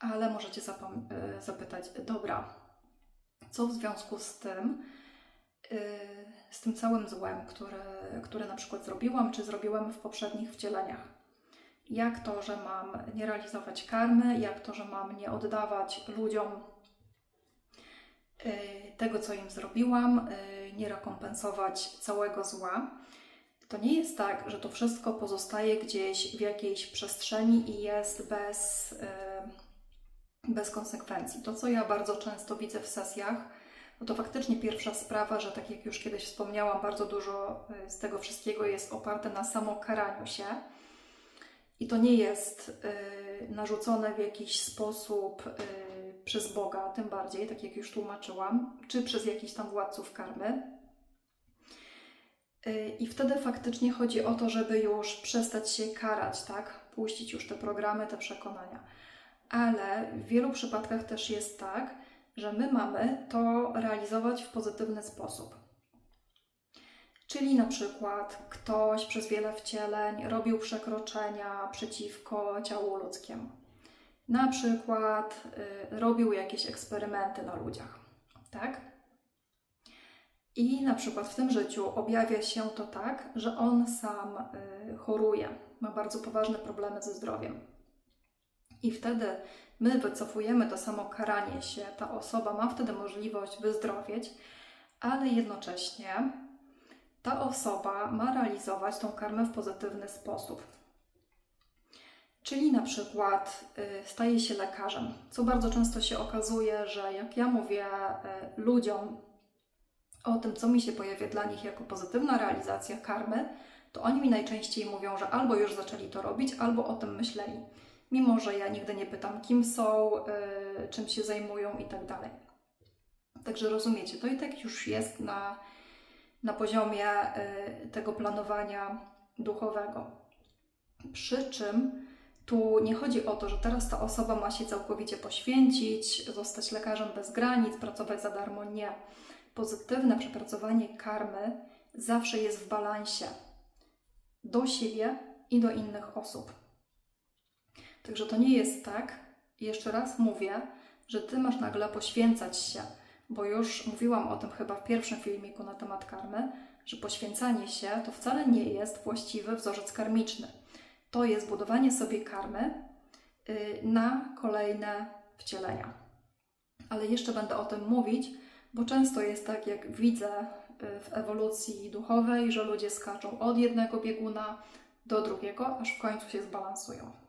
Ale możecie y, zapytać, dobra, co w związku z tym, y, z tym całym złem, które, które na przykład zrobiłam, czy zrobiłem w poprzednich wcieleniach? Jak to, że mam nie realizować karmy, jak to, że mam nie oddawać ludziom y, tego, co im zrobiłam, nie rekompensować całego zła? To nie jest tak, że to wszystko pozostaje gdzieś w jakiejś przestrzeni i jest bez, y, bez konsekwencji. To, co ja bardzo często widzę w sesjach, no to faktycznie pierwsza sprawa, że tak jak już kiedyś wspomniałam, bardzo dużo y, z tego wszystkiego jest oparte na samokaraniu się. I to nie jest y, narzucone w jakiś sposób y, przez Boga, tym bardziej, tak jak już tłumaczyłam, czy przez jakichś tam władców karmy. Y, I wtedy faktycznie chodzi o to, żeby już przestać się karać, tak? Puścić już te programy, te przekonania. Ale w wielu przypadkach też jest tak, że my mamy to realizować w pozytywny sposób. Czyli na przykład ktoś przez wiele wcieleń robił przekroczenia przeciwko ciału ludzkiemu. Na przykład y, robił jakieś eksperymenty na ludziach, tak? I na przykład w tym życiu objawia się to tak, że on sam y, choruje, ma bardzo poważne problemy ze zdrowiem. I wtedy my wycofujemy to samo karanie się, ta osoba ma wtedy możliwość wyzdrowieć, ale jednocześnie ta osoba ma realizować tą karmę w pozytywny sposób. Czyli na przykład y, staje się lekarzem, co bardzo często się okazuje, że jak ja mówię y, ludziom o tym, co mi się pojawia dla nich jako pozytywna realizacja karmy, to oni mi najczęściej mówią, że albo już zaczęli to robić, albo o tym myśleli. Mimo, że ja nigdy nie pytam, kim są, y, czym się zajmują i tak. Także rozumiecie, to i tak już jest na, na poziomie y, tego planowania duchowego. Przy czym tu nie chodzi o to, że teraz ta osoba ma się całkowicie poświęcić, zostać lekarzem bez granic, pracować za darmo. Nie. Pozytywne przepracowanie karmy zawsze jest w balansie do siebie i do innych osób. Także to nie jest tak, jeszcze raz mówię, że ty masz nagle poświęcać się, bo już mówiłam o tym chyba w pierwszym filmiku na temat karmy, że poświęcanie się to wcale nie jest właściwy wzorzec karmiczny. To jest budowanie sobie karmy y, na kolejne wcielenia. Ale jeszcze będę o tym mówić, bo często jest tak, jak widzę y, w ewolucji duchowej, że ludzie skaczą od jednego bieguna do drugiego, aż w końcu się zbalansują.